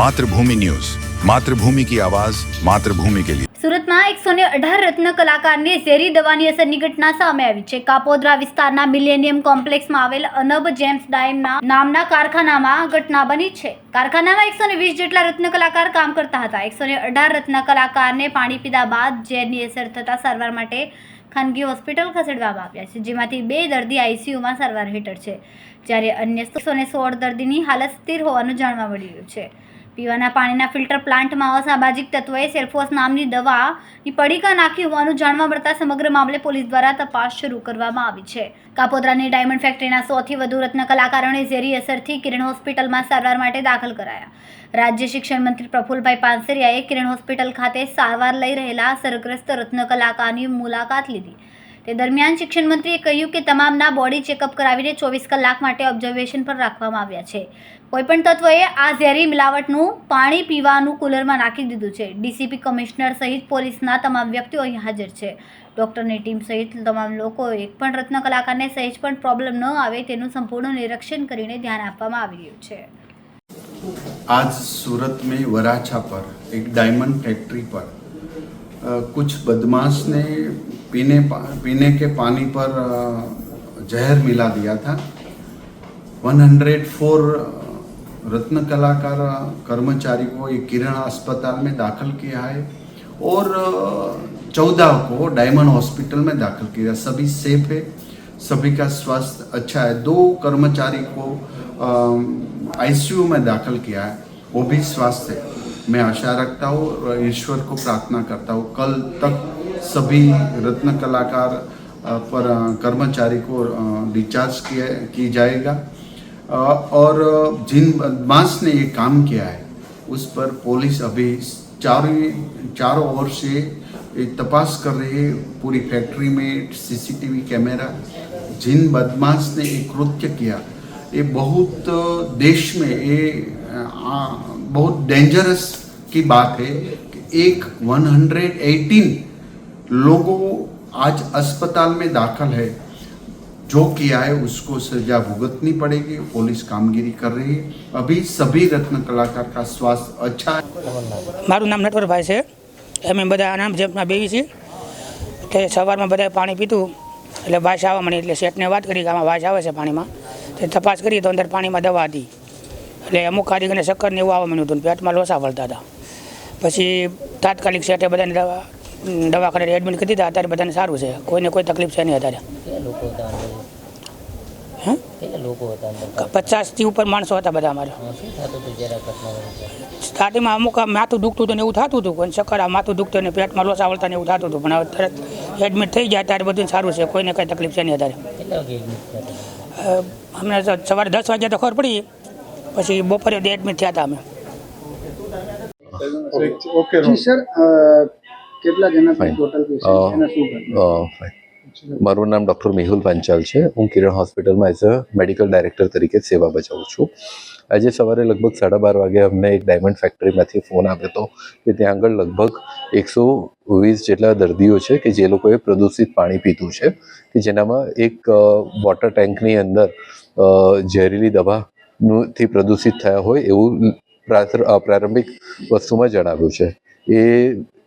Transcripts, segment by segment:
Mathrubhumi news. Mathrubhumi કી આવાજ, માતૃભૂમિ કે લિયે સુરતમાં એકસો ને અઢાર રત્ન કલાકારની ઝેરી દવાની અસરની ઘટના સામે આવી છે. કાપોદરા વિસ્તારના મિલેનિયમ કોમ્પ્લેક્સમાં આવેલ અનબ જેમ્સ ડાયમના નામના કારખાનામાં ઘટના બની છે. કારખાનામાં એકસો ને વીસ જેટલા રત્ન કલાકાર કામ કરતા હતા. એકસો ને અઢાર રત્ન કલાકારને પાણી પીધા બાદ ઝેરની અસર થતા સારવાર માટે ખાનગી હોસ્પિટલ ખસેડવામાં આવ્યા છે, જેમાંથી બે દર્દી આઈસીયુમાં સારવાર હેઠળ છે. જ્યારે અન્ય એકસો સોળ દર્દીની હાલત સ્થિર હોવાનું જાણવા મળી રહ્યું છે. પીવાના પાણીના ફિલ્ટર પ્લાન્ટમાં અસામાજિક તત્વોએ સેલ્ફોસ નામની દવાની પડીકા નાખી હોવાનું જાણવા મળતા સમગ્ર મામલે પોલીસ દ્વારા તપાસ શરૂ કરવામાં આવી છે. કાપોદ્રાની ડાયમંડ ફેક્ટરીના સોથી વધુ રત્ન કલાકારોને ઝેરી અસરથી કિરણ હોસ્પિટલમાં સારવાર માટે દાખલ કરાયા. રાજ્ય શિક્ષણ મંત્રી પ્રફુલભાઈ પાનસરિયાએ કિરણ હોસ્પિટલ ખાતે સારવાર લઈ રહેલા અસરગ્રસ્ત રત્ન કલાકારની મુલાકાત લીધી. તે દરમિયાન શિક્ષણ મંત્રીએ કહ્યું કે તમામના બોડી ચેકઅપ કરાવીને ચોવીસ કલાક માટે ઓબ્ઝર્વેશન પર રાખવામાં આવ્યા છે. કોઈપણ તત્વએ આ ઝેરી મિલાવટનું પાણી પીવાનું કુલરમાં નાખી દીધું છે. ડીસીપી કમિશનર સહિત પોલીસના તમામ વ્યક્તિઓ અહીં હાજર છે. ડૉક્ટરની ટીમ સહિત તમામ લોકો એક પણ રત્ન કલાકારને સહેજ પણ પ્રોબ્લેમ ન આવે તેનું સંપૂર્ણ નિરીક્ષણ કરીને ધ્યાન આપવામાં આવી રહ્યું છે. આજ સુરત મેં વરાછા પર, એક ડાયમંડ ફેક્ટરી પર કુછ બદમાશ पीने पीने के पानी पर जहर मिला दिया था। 104 रत्न कलाकार, कर्मचारी को एक किरण अस्पताल में दाखिल किया है और चौदह को डायमंड हॉस्पिटल में दाखिल किया। सभी सेफ़ है, सभी का स्वास्थ्य अच्छा है। दो कर्मचारी को आईसीयू में दाखिल किया है, वो भी स्वास्थ्य मैं आशा रखता हूँ ईश्वर को प्रार्थना करता हूँ। कल तक सभी रत्न कलाकार पर कर्मचारी को डिस्चार्ज किया, की जाएगा। और जिन बदमाश ने ये काम किया है, उस पर पुलिस अभी चारों चारों ओर से तपास कर रही है। पूरी फैक्ट्री में सीसीटीवी कैमरा जिन बदमाश ने ये कृत्य किया, ये बहुत देश में ये बहुत डेंजरस की बात है एक 118 लोगों आज अस्पताल में दाखिल है जो किया है उसको सजा भुगतनी पड़ेगी पुलिस कामगिरी कर रही है अभी सभी रत्न कलाकार का स्वास्थ्य अच्छा है મારું નામ નટવરભાઈ છે અમે બધા નામ જેમના બેવી છીએ તે સવારમાં બધાએ પાણી પીતું એટલે વાસ આવવા મળી એટલે શેઠને વાત કરી કે આમાં વાસ આવે છે પાણીમાં તે તપાસ કરી તો અંદર પાણીમાં દવા હતી એટલે અમુક કારીગરને ચક્કર ને એવું આવવા મળ્યું હતું ને પેટમાં લોસા વળતા હતા પછી તાત્કાલિક શેઠે બધાને દવા દવાખાને એડમિટ કરી દીધા અત્યારે બધાને સારું છે. કોઈને કોઈ તકલીફ છે નહીં અત્યારે. કેટલા લોકો હે? કેટલા લોકો હતા અંદર? પચાસથી ઉપર માણસો હતા બધા અમારે? સ્ટાર્ટિંગમાં અમુક માથું દુખતું હતું ને એવું થતું હતું કોઈ ચક્કર આ માથું દુખતું ને પેટમાં લોસા વળતા ને એવું થતું હતું પણ હવે તરત એડમિટ થઈ જાય ત્યારે બધું સારું છે કોઈને કંઈ તકલીફ છે નહીં અત્યારે. અમને સવારે દસ વાગ્યા તો ખબર પડી પછી બપોરે એડમિટ થયા હતા અમે. ઓકે સર કેટલા જણા ટોટલ પેશન્ટ. મારું નામ ડૉક્ટર મેહુલ પાંચાલ છે. હું કિરણ હોસ્પિટલમાં એઝ અ મેડિકલ ડાયરેક્ટર તરીકે સેવા બજાવું છું. આજે સવારે લગભગ સાડા બાર વાગે અમને એક ડાયમંડ ફેક્ટરીમાંથી ફોન આવ્યો હતો કે ત્યાં આગળ લગભગ એકસો વીસ જેટલા દર્દીઓ છે કે જે લોકોએ પ્રદૂષિત પાણી પીધું છે કે જેનામાં એક વોટર ટેન્કની અંદર ઝેરીલી દવાનું થી પ્રદૂષિત થયા હોય એવું પ્રારંભિક વસ્તુમાં જણાવ્યું છે. એ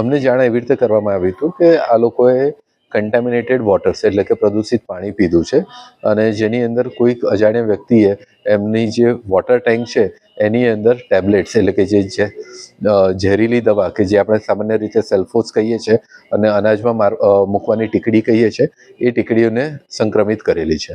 અમને જાણ એવી રીતે કરવામાં આવ્યું હતું કે આ લોકોએ કન્ટામિનેટેડ વોટર્સ એટલે કે પ્રદૂષિત પાણી પીધું છે અને જેની અંદર કોઈક અજાણ્યા વ્યક્તિએ એમની જે વોટર ટેન્ક છે, એની અંદર ટેબ્લેટ્સ એટલે કે જે ઝેરીલી દવા કે જે આપણે સામાન્ય રીતે સેલ્ફોસ કહીએ છીએ અને અનાજમાં મૂકવાની ટીકડી કહીએ છીએ, એ ટીકડીઓને સંક્રમિત કરેલી છે.